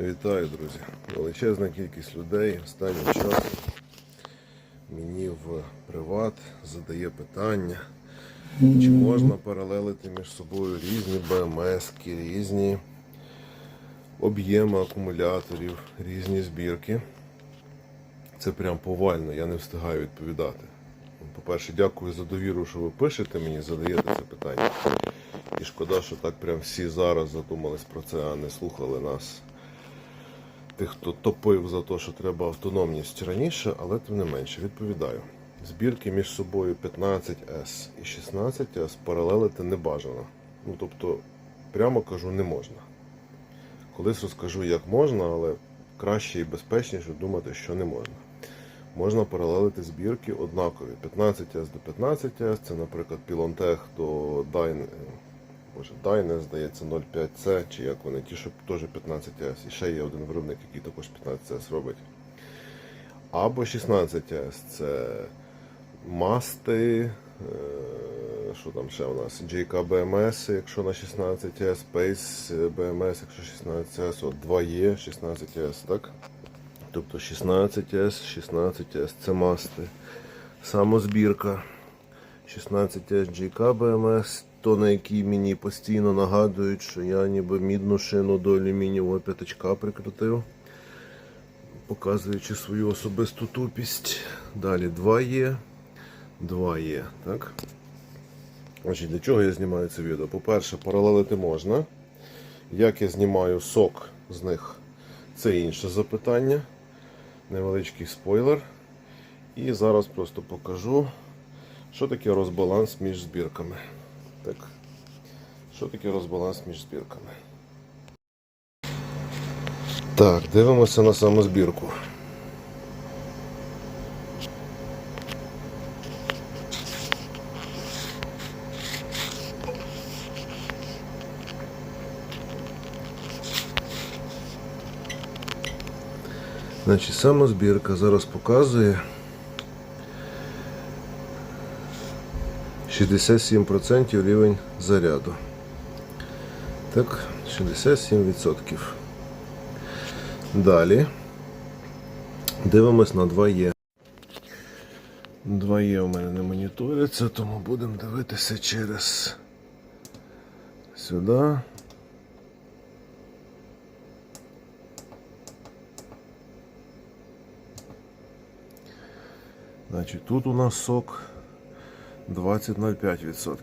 Вітаю, друзі! Величезна кількість людей останнім часом мені в приват задає питання, чи можна паралелити між собою різні БМС, різні об'єми акумуляторів, різні збірки. Це прям повально, я не встигаю відповідати. По-перше, дякую за довіру, що ви пишете мені, задаєте це питання. І шкода, що так прям всі зараз задумались про це, а не слухали нас. Тих, хто топив за те, що треба автономність раніше, але тим не менше, відповідаю. Збірки між собою 15S і 16S паралелити не бажано. Ну тобто, прямо кажу, не можна. Колись розкажу, як можна, але краще і безпечніше думати, що не можна. Можна паралелити збірки однакові. 15S до 15S, це, наприклад, Pilontech до Dyne, Боже, Dyne, здається, 05C, чи як вони, ті, що теж 15S. І ще є один виробник, який також 15S робить. Або 16S це масти, е, що там ще у нас? JK BMS, якщо на 16S, Space BMS, якщо 16S, от 2E, 16S, так? Тобто 16S, 16S це масти. Самозбірка. 16S GK BMS, то на якій мені постійно нагадують, що я ніби мідну шину до алюмінієвого п'ятачка прикрутив, показуючи свою особисту тупість. Далі 2Е, 2Е, так? Значить, для чого я знімаю це відео? По-перше, паралелити можна. Як я знімаю сок з них, це інше запитання. Невеличкий спойлер. І зараз просто покажу, що таке розбаланс між збірками. Так. Що таке розбаланс між збірками? Так, дивимося на саму збірку. Значить, сама збірка зараз показує 67% рівень заряду. Так, 67%. Далі дивимось на 2Е. 2Е у мене не моніториться, тому будемо дивитися через сюди. Значить, тут у нас сок 20,05%.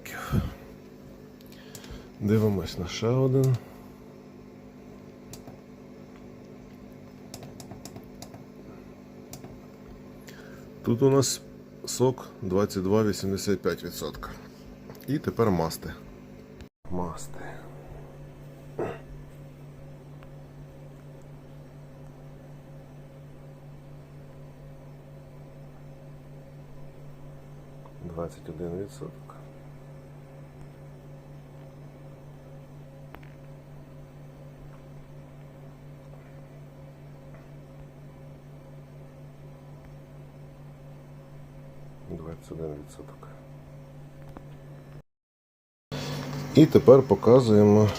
Дивимось на ще один. Тут у нас сок 22,85%. І тепер масти. Масти. Двадцять один відсоток. Двадцять один відсоток. І тепер показуємо,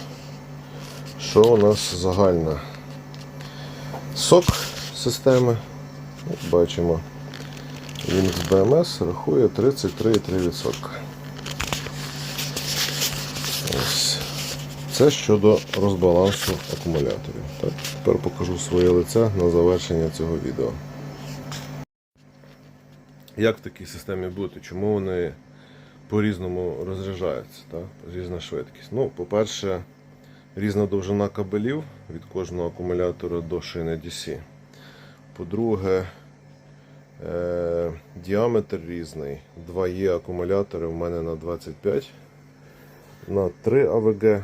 що у нас загальна сок системи. Бачимо. Він з БМС рахує 33,3%. Ось. Це щодо розбалансу акумуляторів. Так, Тепер покажу своє лице на завершення цього відео. Як в такій системі бути? Чому вони по-різному розряджаються? Так? Різна швидкість. Ну, по-перше, різна довжина кабелів від кожного акумулятора до шини DC. По-друге, Е, діаметр різний. 2Е акумулятори в мене на 25 на 3 АВГ,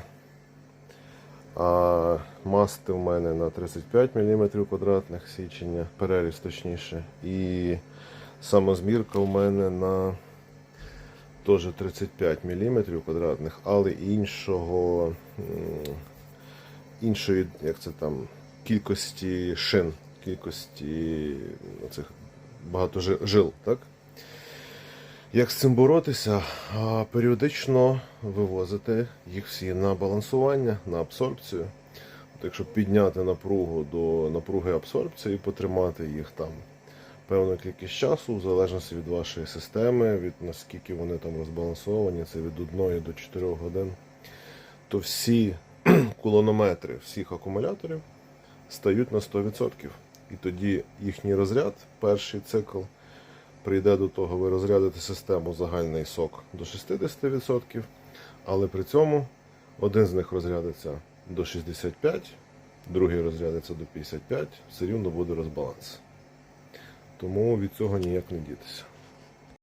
а масти в мене на 35 мм квадратних січення, переріз точніше. І самозмірка в мене на теж 35 мм квадратних, але іншого іншої, як це там, кількості шин, кількості оцих багато жил, так? Як з цим боротися? Періодично вивозити їх всі на балансування, на абсорбцію. От якщо підняти напругу до напруги абсорбції, потримати їх там певну кількість часу, в залежності від вашої системи, від наскільки вони там розбалансовані, це від 1 до 4 годин, то всі кулонометри всіх акумуляторів стають на 100%. І тоді їхній розряд, перший цикл, прийде до того, ви розрядите систему загальний сок до 60%, але при цьому один з них розрядиться до 65%, другий розрядиться до 55, все рівно буде розбаланс. Тому від цього ніяк не дітися.